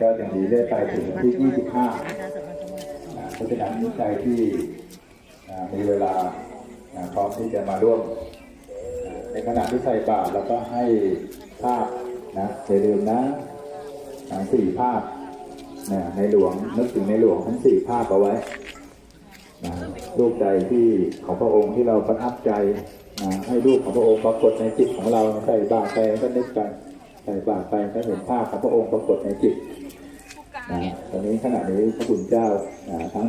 ก็อย่างดีได้ไปถึงที่ 25เพราะฉะนั้นใครที่ มีเวลาพร้อมที่จะมาร่วม ในขณะที่ใส่บาตรแล้วก็ให้ภาพนะอย่าลืมนะสี่ภาพนะในหลวงนึกถึงในหลวงทั้งสี่ภาพเอาไว้นะรูปใดที่ของพระองค์ที่เราประทับใจนะให้รูปของพระองค์ปรากฏในจิตของเราใส่บาตรไปก็นึกไปใส่บาตรไปก็เห็นภาพของพระองค์ปรากฏในจิตนะตอนนี้ขณะนี้พระคุณเจ้าอ่าทั้ง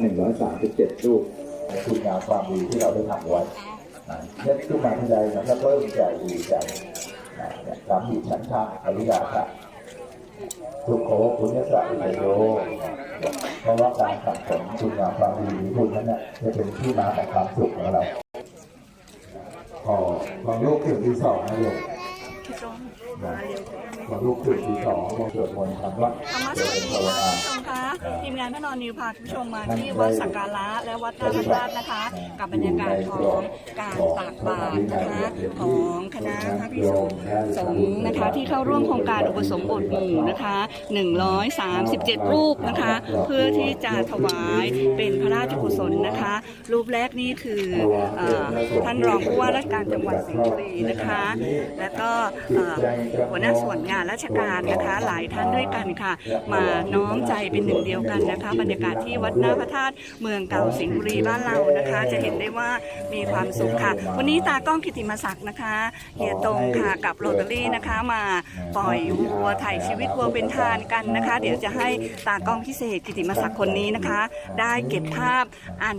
137 รูป ในคุณงามความดีที่เราได้ทำไว้นะเน็ตขึ้นมาที่ใดมันก็เพิ่มใจดีใจสามีฉันทะอริยาค่ะทุกโขพุญญสัตว์โยเพราะว่าการสั่งสมคุณงามความดีนี้คุณนั้นเนี่ยจะเป็นที่มาของความสุขของเราพอพอลูกถึงที่สองนะโยม นะพอลูกถึงที่สองพอสวดมนต์ทำวัดธรรมะเจสวัสริญดีภาวค่ะนาผู้ชมคะทีมงานพระนอนนิวพาคุณผู้ชมมาที่วัดสักการะและวัดท่าพระธาตุนะคะ กับบรรยากาศของการตักบาตรนะคะของคณะพระภิกษุสงฆ์นะคะ ที่เข้าร่วมโครงการอุปสมบทหมู่นะคะ 137 รูปนะคะ เพื่อที่จะถวายเป็นพระราชกุศลนะคะ รูปแรกนี่คือเอ่อท่านรองผู้ว่าราชการจังหวัดสิงห์บุรีนะคะ แล้วก็เอ่อหัวหน้าส่วนงานราชการนะคะ หลายท่านด้วยกันค่ะ มาน้อมใจเป็นหนึ่งเดียวกันนะคะ บรรยากาศที่วัดหน้าพระธาตุเมืองเก่าสิงห์บุรีบ้านเรานะคะ จะเห็นได้ว่ามีความสุขค่ะ วันนี้ตากล้องกิติมศักดิ์นะคะเฮียตรงค่ะกับโรตารี่นะคะมาปล่อยวัวถ่ายชีวิตวัวเป็นทานกันนะคะ เดี๋ยวจะให้ตากล้องพิเศษกิติมศักดิ์คนนี้นะคะ ได้เก็บภาพอัน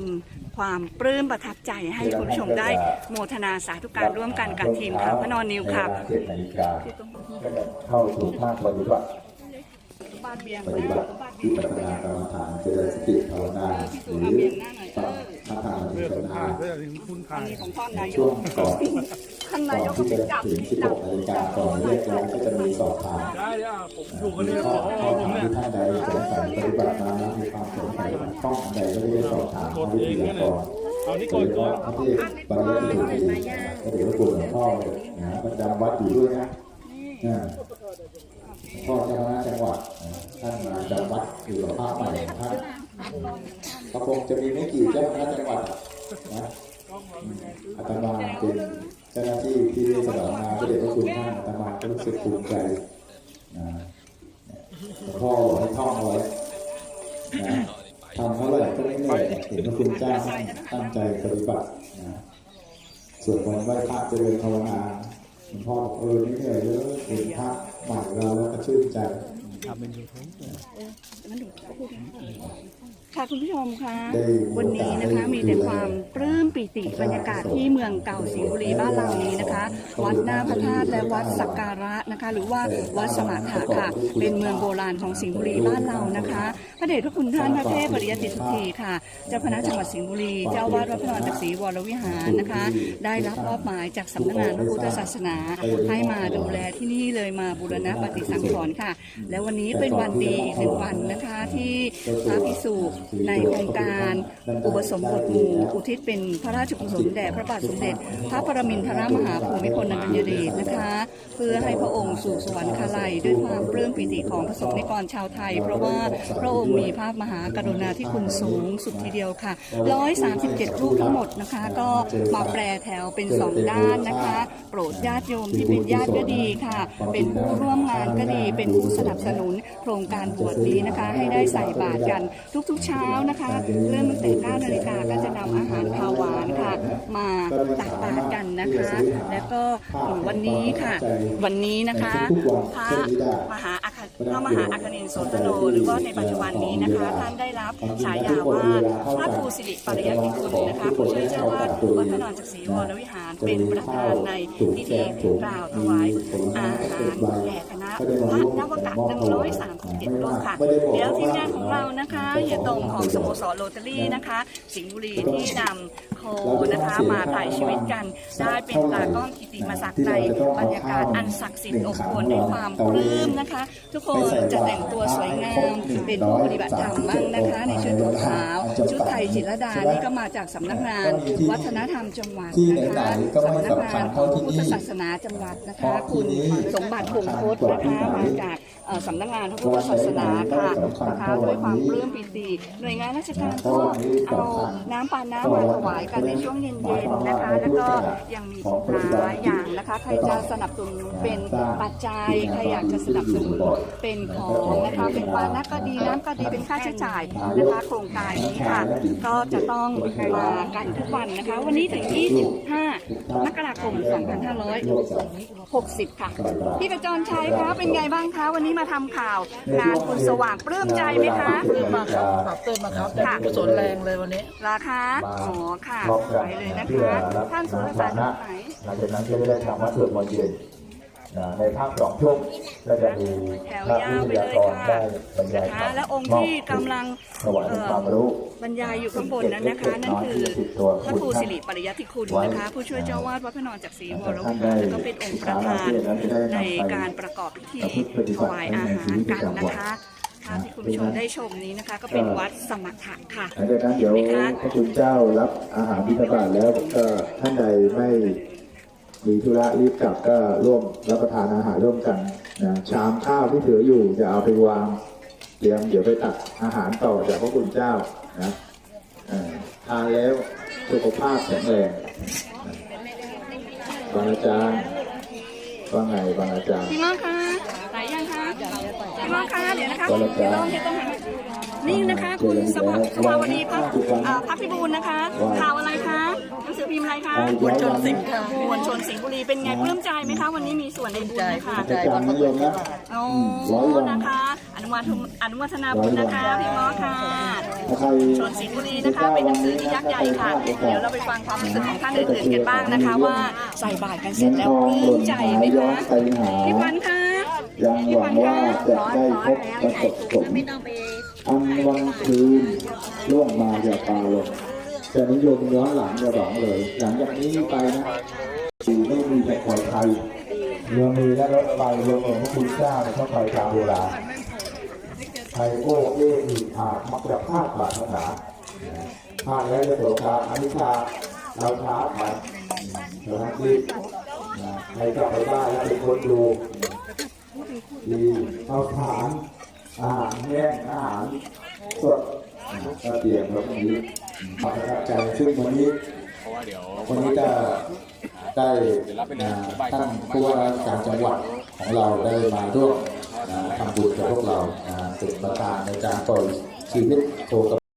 ความปลื้มประทับใจให้คุณผู้ชมได้โมทนาสาธุการร่วมกันกับทีมข่าวพนอนนิวค่ะเจ็ดนาฬิกาเข้าสู่ภาคปฏิบัติปฏิบัติวิปัสสนากรรมฐานเจริญสติภาวนาหรือ ปรับพัฒนาวิปัสสนาอันนี้ของท่านนายช่วกงก่อนท่านก่นาอนยกที่จะจับถึง16นาฬิกาก่อนเรียกแล้วก็จะมีสอบถามได้อะผมอยู่กันมีนี่ข้ขออข้อผมถามเนี่ยที่ท่านใดสงสัยปฏิบัติมาแล้วมีความสงสัยข้องอันใดก็ได้สอบถามกดวิเอทงยาเนี่ยกรเอานี่โดกยดเฉก่อพาะนพระเทศบรรลุถูกดีพระเดชพระคุณหลวงพ่อเลยนะประจำวัดอยู่ด้วยนะอ่าพ่อเจ้าคณะจังหวัดนะท่านมาจำวัดอยู่กับพระใหม่ของท่าน ก็คงจะมีไม่กี่เจ้าคณะจังหวัดนะอาตมาเป็นเจ้าหน้าที่ที่ได้สนองงานพระเดชพระคุณท่านอาตมาก็รู้สึกภูมิใจนะหลวงพ่อบอกให้ท่องเอาไว้นะทำเท่าไหร่ก็ไม่เหนื่อยเห็นพระคุณเจ้าตั้งใจปฏิบัตินะสวดมนไหว้พระเจริญภาวนาหลวงพ่อบอกเออไม่เหนื่อยเลยเห็นพระใหม่เราแล้วก็ชื่นใจ ค่ะคุณผู้ชมคะได้วันนี้นะคะมีแต่ความปลื้มปิติบรรยากาศที่เมืองเก่าสิงห์บุรีบ้านเรานี้นะคะ วัดหน้าพระธาตุและวัดสักการะนะคะ หรือว่าวัดสมถะค่ะ เป็นเมืองโบราณของสิงห์บุรีบ้านเรานะคะ พระเดชพระคุณท่านพระเทพปริยติสุธีค่ะ เจ้าคณะจังหวัดสิงห์บุรี เจ้าวาดวัดพระนอนจักรีวรวิหารนะคะ ได้รับมอบหมายจากสำนักงานพระพุทธศาสนา ให้มาดูแลที่นี่เลยมาบูรณะปฏิสังขรณ์ค่ะ และวันนี้เป็นวันดีหนึ่งวันนะคะที่พระภิกษุในโครงการอุปสมบทหมู่อุทิศเป็นพระราชกุศลแด่พระบาทสมเด็จ พระปรมินทรมหาภูมิพลอดุลยเดชนะคะ เพื่อให้พระองค์สู่สวรรคาลัยด้วยความปลื้มปิติของประสบนิกรชาวไทย เพราะว่าพระองค์มีภาพมหากรุณาธิคุณสูงสุดทีเดียวค่ะ 137รูปทั้งหมดนะคะ ก็มาแปรแถวเป็นสองด้านนะคะ โปรดญาติโยมที่เป็นญาติก็ดีค่ะ เป็นผู้ร่วมงานก็ดีเป็นผู้สนับสนุนโครงการบวชนี้นะคะ ให้ได้ใส่บาตรกันทุกๆเช้านะคะ เริ่มตั้งแต่9นาฬิกาก็จะนำอาหารข้าวหวานค่ะ มาตักบาตรกันนะคะ แล้วก็วันนี้ค่ะ วันนี้นะคะพระมหาอัครพระมหาอัครินโสตโนหรือว่าในปัจจุบันนี้นะคะท่านได้รับฉายาว่าพระครูสิริปริยติคุณนะคะผู้ช่วยเจ้าวาดวัดพระนอนจักรีวรวิหารเป็นประธานในพิธีกล่าวถวายอาหารแก่ วัดนวกะ131รูปค่ะ เดี๋ยวทีมงานของเรานะคะเฮียตงของสโมสรโรตารี่นะคะ สิงห์บุรีที่นำโคนะคะมาถ่ายชีวิตกัน ได้เป็นตากล้องกิติมศักดิ์ในบรรยากาศอันศักดิ์สิทธิ์อบอวลด้วยความปลื้มนะคะ ทุกคนจะแต่งตัวสวยงาม เป็นผู้ปฏิบัติธรรมมั่งนะคะ ในชุดขาวชุดไทยจิตรดานี่ก็มาจากสำนักงาน วัฒนธรรมจังหวัดนะคะสำนักงานเท่าที่พุทธศาสนาจังหวัดนะคะ คุณสมบัติคงโคตนะคะมาจาก สำนักงานพระพุทธศาสนาค่ะนะคะด้วยความปลื้มปิติ หน่วยงานราชการก็เอาน้ำปาน้ำมาถวายกันในช่วงเย็นๆนะคะ แล้วก็ยังมีหลายอย่างนะคะ ใครจะสนับสนุนเป็นปัจจัยใครอยากจะสนับสนุนเป็นของนะคะเป็นปานะก็ดีน้ำก็ดีเป็นค่าใช้จ่ายนะคะ โครงการนี้ค่ะก็จะต้องมากันทุกวันนะคะ วันนี้ถึง 25 มกราคม 2560 ค่ะพี่ประจรชัยคะเป็นไงบ้างคะวันนี้มาทำข่าว งานคุณสว่างปลื้มใจไหมคะตื่นมาครับครับตื่นมาครับค่ะกุศลแรงเลยวันนี้ราคาอ๋อค่ะพร้อมกันไปเลยนะเพื่อคะรับท่านสุรน้ำศัปากดิ์นะไหนหลังจากนั้นก็จะได้ทำวัดสวดมนต์เย็นนะ ในภาคสองช่วงก็จะมีแถวพระยาวิวทไปยาเลยกรค่ะได้บรรยายนะธรคะรมและองค์ที่กำลังถวายความรู้บรรยายอยู่ข้างบนนั้นนะคะ นั่นคือพระครูสิริปริยัติคุณนะคะ ผู้ช่วยเจ้าวาดวัดพระนอนจากศรีวรวิหารแล้วก็เป็นองค์ประธานในการประกอบพิธีถวายอาหารกันนะคะภาพที่คุณผู้ชมได้ชมนี้นะคะ ก็เป็นวัดสมถะค่ะหลังจากนั้นเดี๋ยวพระคุณเจ้ารับอาหารบิณฑบาตแล้วก็ท่านใดไม่ มีธุระรีบกลับก็ร่วมรับประทานอาหารร่วมกันนะชามข้าวที่ถืออยู่จะเอาไปวางเตรียมเดี๋ยวไปตักอาหารต่อจากพระคุณเจ้านะเอ่อทานแล้วสุขภาพแข็งแรงบางอาจารย์ว่าไงบางอาจารย์พี่มอคะไหนยังคะพี่มอคะเดี๋ยวนะคะก็แล้วเดี๋ยวกันเราจะต้องหานี่นะคะคุณสวัสดิ์สวาวดีพักอ่าพักพิบูลนะคะข่าวอะไรคะหนังสือ พิมพ์อะไรคะมวลชนสิงห์ค่ะมวลชนสิงห์บุรีเป็นไงปลื้มใจไหมคะวันนี้มีส่วนในบุญนะคะใจอาจารย์นิยมนะโอ้ร้อยวันนะคะ อนุโมทนาอนุโมทนาบุญนะคะพี่มอค่ะถ้าใครชนสิงห์บุรีนะคะเป็นหนังสือที่ยักษ์ใหญ่ค่ะเดี๋ยวเราไปฟังความรู้สึกของท่านอื่นๆกันบ้างนะคะ ว่าใส่บาตรกันเสร็จแล้วปลื้มใจไหมคะพี่พันธ์คะยังหวังว่าจะได้พบประสบสมอันวันคืนล่วงมาอย่าปาลง จะนิยมย้อนหลังอย่าหวังเลย หลังจากนี้ไปนะสีไม่มีแต่คอยไทยเรือมีและรถไฟรวมของพระคุณเจ้าในพระไฟตามเวลาไทยโอ้เอ้อีอาจมักจะพลาดบาดภาษาพลาดแล้วจะโสกาอนิชาเราช้าไปเราทั้งที่ใครกลับไปบ้านแล้วเป็นคนดูดีเอาฐานอาหารแห้งอาหารสด ก็เตรียมแบบนี้ประทับใจซึ่งวันนี้วันนี้จะได้อ่าท่านผู้ว่าการจังหวัดของเราได้มาร่วมทำบุญกับพวกเราอ่าเป็นประธานในการปล่อยชีวิตโคกระ